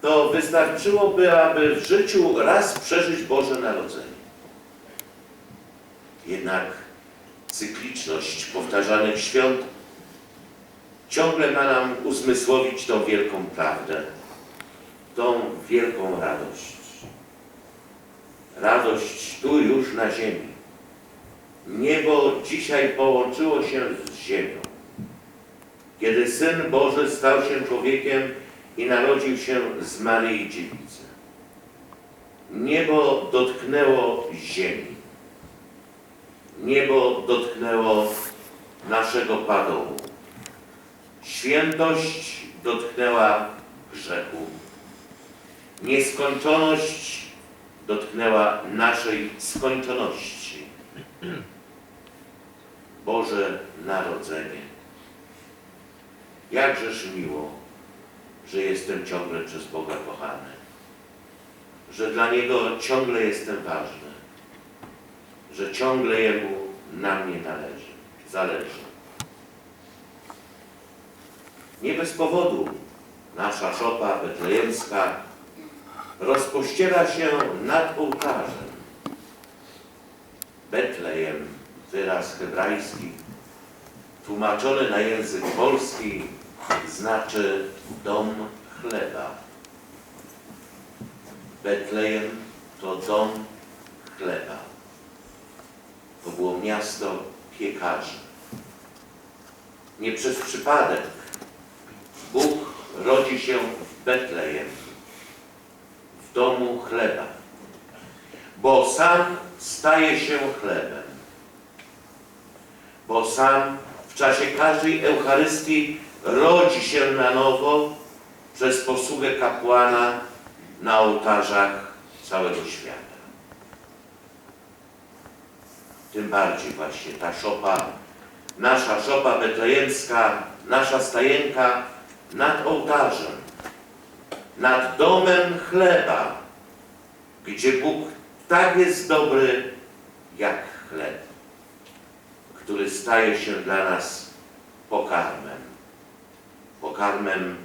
to wystarczyłoby, aby w życiu raz przeżyć Boże Narodzenie. Jednak cykliczność powtarzanych świąt ciągle ma nam uzmysłowić tą wielką prawdę, tą wielką radość. Radość tu już na ziemi. Niebo dzisiaj połączyło się z ziemią. Kiedy Syn Boży stał się człowiekiem i narodził się z Maryi Dziewicy. Niebo dotknęło ziemi. Niebo dotknęło naszego padołu. Świętość dotknęła grzechu. Nieskończoność dotknęła naszej skończoności. Boże Narodzenie. Jakżeż miło, że jestem ciągle przez Boga kochany, że dla Niego ciągle jestem ważny, że ciągle Jemu na mnie należy, zależy. Nie bez powodu nasza szopa betlejemska rozpościera się nad ołtarzem. Betlejem, wyraz hebrajski, tłumaczony na język polski, znaczy dom chleba. Betlejem to dom chleba. To było miasto piekarzy. Nie przez przypadek Bóg rodzi się w Betlejem, w domu chleba, bo sam staje się chlebem, bo sam w czasie każdej Eucharystii rodzi się na nowo przez posługę kapłana na ołtarzach całego świata. Tym bardziej właśnie ta szopa, nasza szopa betlejemska, nasza stajenka nad ołtarzem, nad domem chleba, gdzie Bóg tak jest dobry jak chleb, który staje się dla nas pokarmem, pokarmem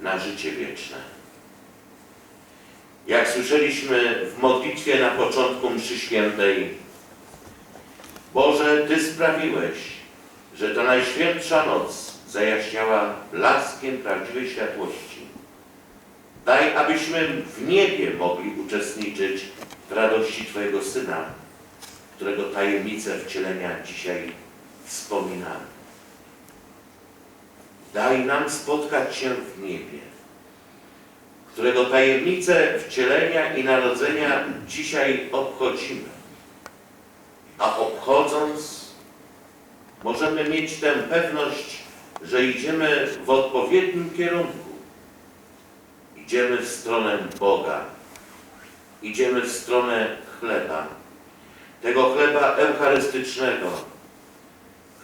na życie wieczne. Jak słyszeliśmy w modlitwie na początku mszy świętej, Boże, Ty sprawiłeś, że ta najświętsza noc zajaśniała blaskiem prawdziwej światłości. Daj, abyśmy w niebie mogli uczestniczyć w radości Twojego Syna, którego tajemnicę wcielenia dzisiaj wspominamy. Daj nam spotkać się w niebie, którego tajemnicę wcielenia i narodzenia dzisiaj obchodzimy. A obchodząc, możemy mieć tę pewność, że idziemy w odpowiednim kierunku. Idziemy w stronę Boga. Idziemy w stronę chleba. Tego chleba eucharystycznego,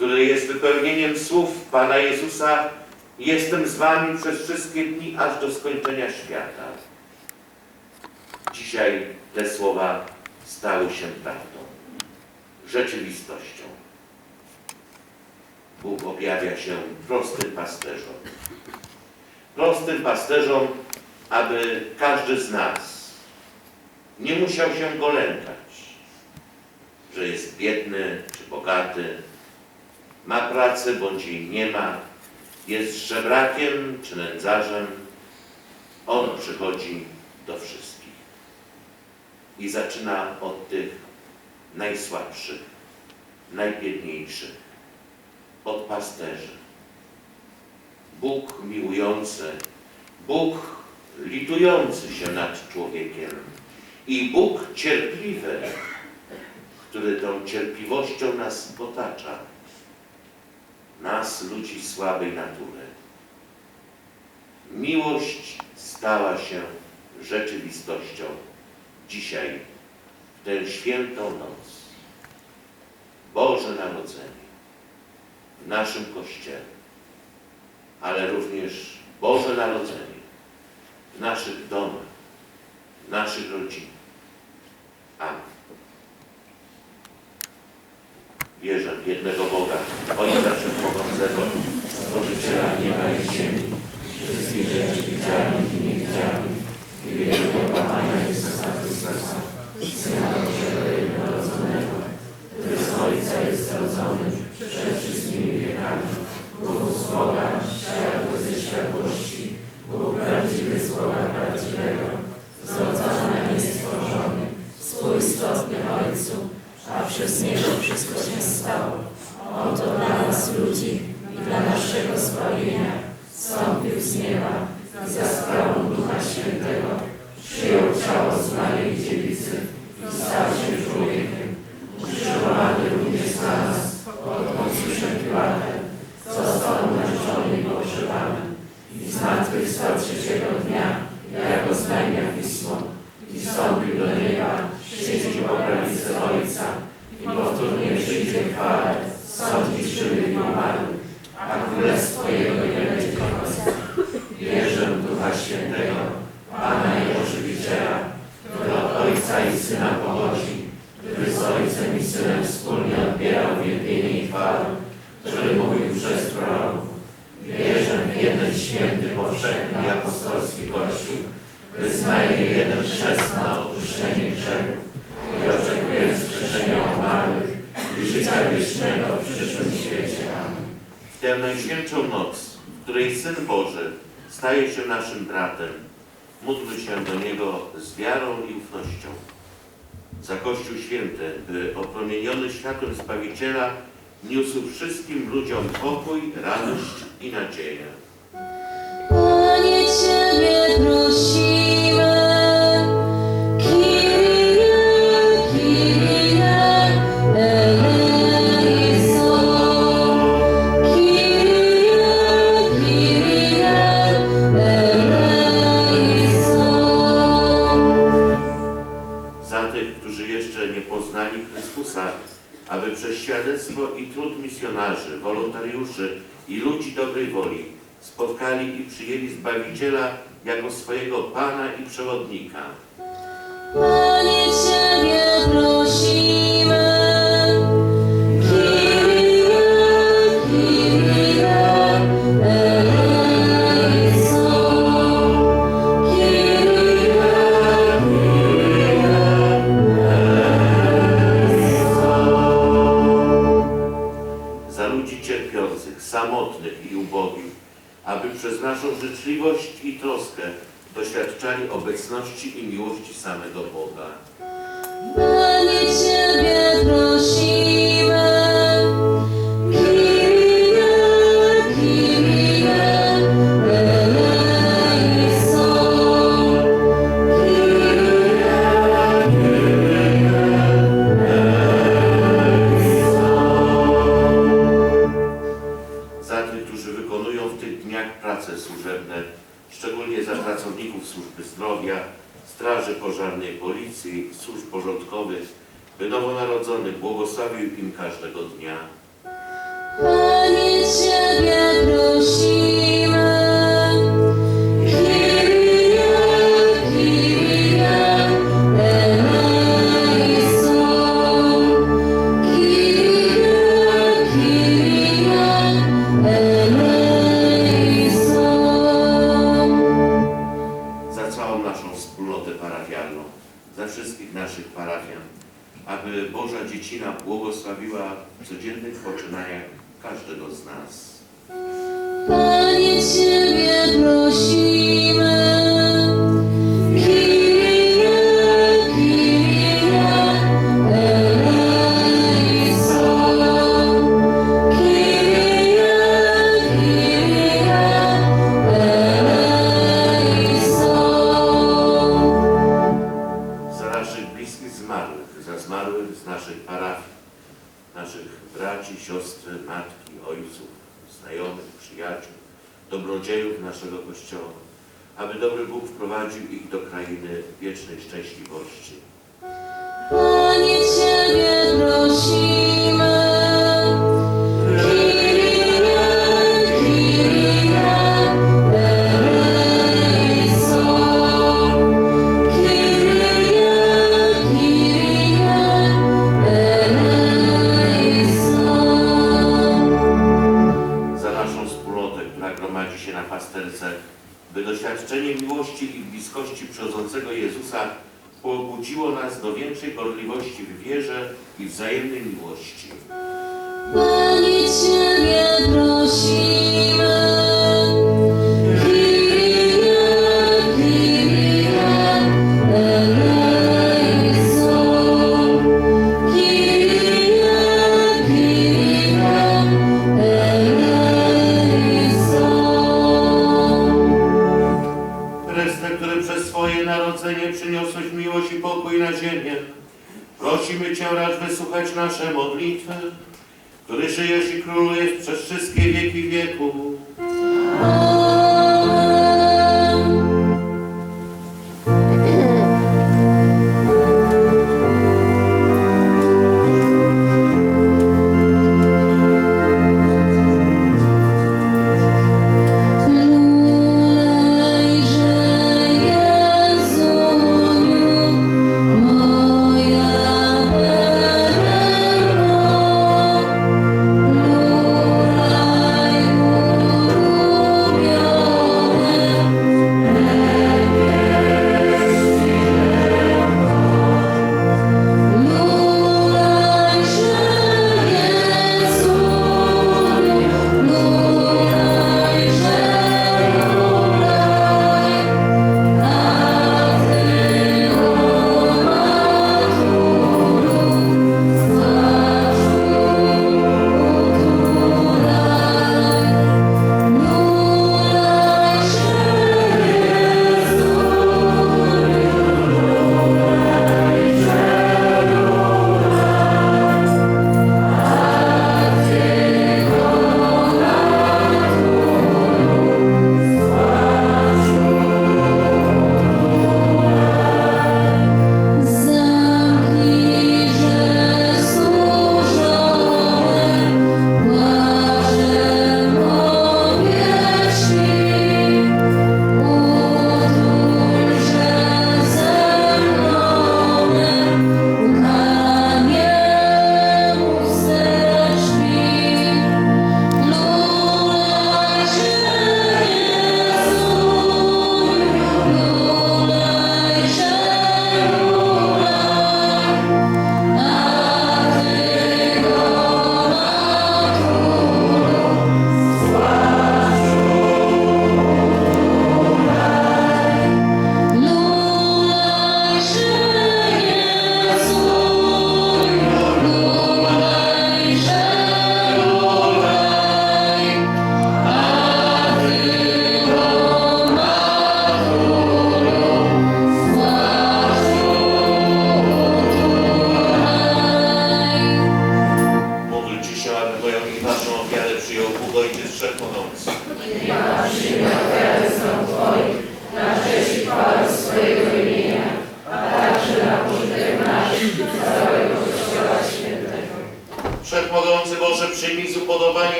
który jest wypełnieniem słów Pana Jezusa Jestem z wami przez wszystkie dni, aż do skończenia świata. Dzisiaj te słowa stały się prawdą, rzeczywistością. Bóg objawia się prostym pasterzom. Prostym pasterzom, aby każdy z nas nie musiał się go lękać, że jest biedny czy bogaty, ma pracę bądź jej nie ma, jest żebrakiem czy nędzarzem. On przychodzi do wszystkich. I zaczyna od tych najsłabszych, najbiedniejszych, od pasterzy. Bóg miłujący, Bóg litujący się nad człowiekiem. I Bóg cierpliwy, który tą cierpliwością nas otacza, nas, ludzi słabej natury. Miłość stała się rzeczywistością dzisiaj, w tę świętą noc. Boże Narodzenie w naszym Kościele, ale również Boże Narodzenie w naszych domach, w naszych rodzinach. Amen. Wierzę w jednego Boga, Ojca Wszechmogącego, Stworzyciela nieba i ziemi, wszystkich rzeczy widzialnych i niewidzialnych, i wierzę w Pana Jezusa Chrystusa, Syna Bożego Jednorodzonego, który z Ojca jest rodzony, przez przez Niego wszystko się stało. On to dla nas ludzi i dla naszego zbawienia. Stąpił z nieba i za sprawą Ducha Świętego Boży, staje się naszym bratem. Módlmy się do Niego z wiarą i ufnością. Za Kościół Święty, by opromieniony światłem Zbawiciela niósł wszystkim ludziom pokój, radość i nadzieję. Panie Ciebie prosimy. Chrystusa, aby przez świadectwo i trud misjonarzy, wolontariuszy i ludzi dobrej woli spotkali i przyjęli Zbawiciela jako swojego Pana i Przewodnika. przez naszą życzliwość i troskę doświadczali obecności i miłości samego Boga. Panie Ciebie prosimy. pożarnej policji, służb porządkowych, by nowonarodzony błogosławił im każdego dnia. Panie Ciebie prosimy.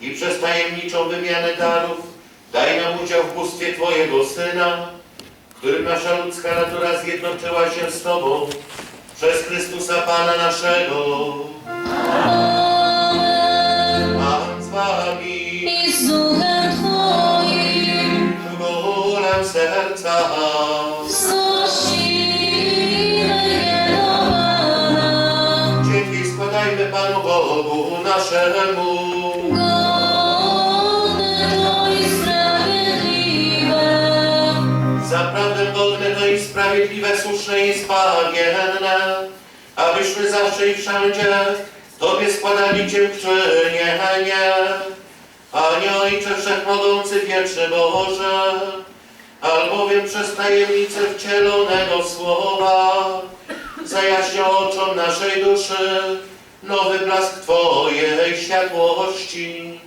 I przez tajemniczą wymianę darów daj nam udział w bóstwie Twojego Syna, w którym nasza ludzka natura zjednoczyła się z Tobą przez Chrystusa Pana naszego. Pan z Wami, i z duchem Twoim górę serca. Dzięki składajmy Panu Bogu naszemu. Sprawiedliwe, słuszne i zbawienne, abyśmy zawsze i wszędzie Tobie składali dziękczynienie. Panie Ojcze Wszechmogący, wieczny Boże, albowiem przez tajemnicę wcielonego Słowa zajaśniał oczom naszej duszy nowy blask Twojej światłości,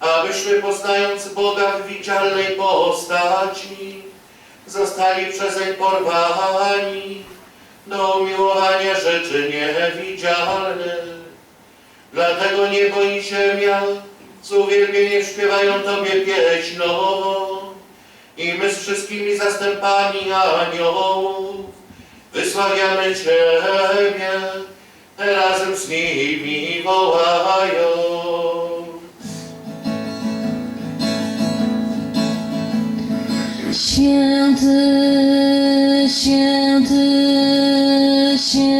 abyśmy poznając Boga w widzialnej postaci, zostali przezeń porwani do umiłowania rzeczy niewidzialnych. Dlatego niebo i ziemia z uwielbieniem śpiewają Tobie pieśń nową i my z wszystkimi zastępami aniołów wysławiamy Ciebie razem z nimi wołając. Święty, święty, święty.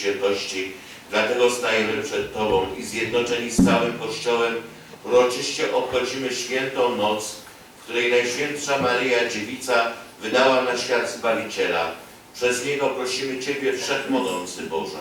Świętości. Dlatego stajemy przed Tobą i zjednoczeni z całym Kościołem uroczyście obchodzimy świętą noc, w której Najświętsza Maryja Dziewica wydała na świat Zbawiciela. Przez Niego prosimy Ciebie, Wszechmogący Boże.